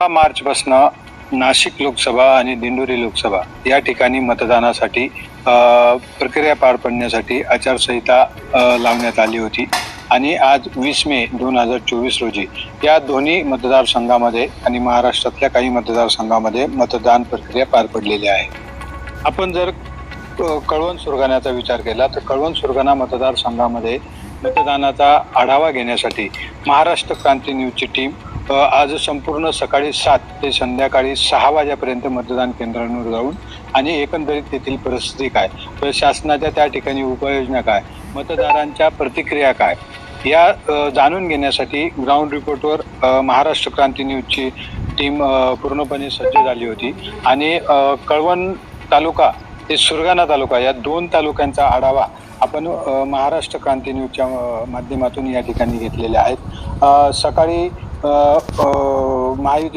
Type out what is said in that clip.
मार्च मार्चपासनं नाशिक लोकसभा आणि दिंडोरी लोकसभा या ठिकाणी मतदानासाठी प्रक्रिया पार पडण्यासाठी आचारसंहिता लावण्यात आली होती. आणि आज वीस मे दोन हजार चोवीस रोजी या दोन्ही मतदारसंघामध्ये आणि महाराष्ट्रातल्या काही मतदारसंघामध्ये मतदान प्रक्रिया पार पडलेली आहे. आपण जर कळवण सुरगाण्याचा विचार केला तर कळवण सुरगाणा मतदारसंघामध्ये मतदानाचा आढावा घेण्यासाठी महाराष्ट्र क्रांती न्यूजची टीम आज संपूर्ण सकाळी सात ते संध्याकाळी सहा वाजेपर्यंत मतदान केंद्रांवर जाऊन आणि एकंदरीत तेथील परिस्थिती काय? प्रशासनाच्या त्या ठिकाणी उपाययोजना काय? मतदारांच्या प्रतिक्रिया काय? या जाणून घेण्यासाठी ग्राउंड रिपोर्टवर महाराष्ट्र क्रांती न्यूजची टीम पूर्णपणे सज्ज झाली होती. आणि कळवण तालुका ते सुरगाणा तालुका या दोन तालुक्यांचा आढावा आपण महाराष्ट्र क्रांती न्यूजच्या माध्यमातून या ठिकाणी घेतलेल्या आहेत. सकाळी uh, uh, my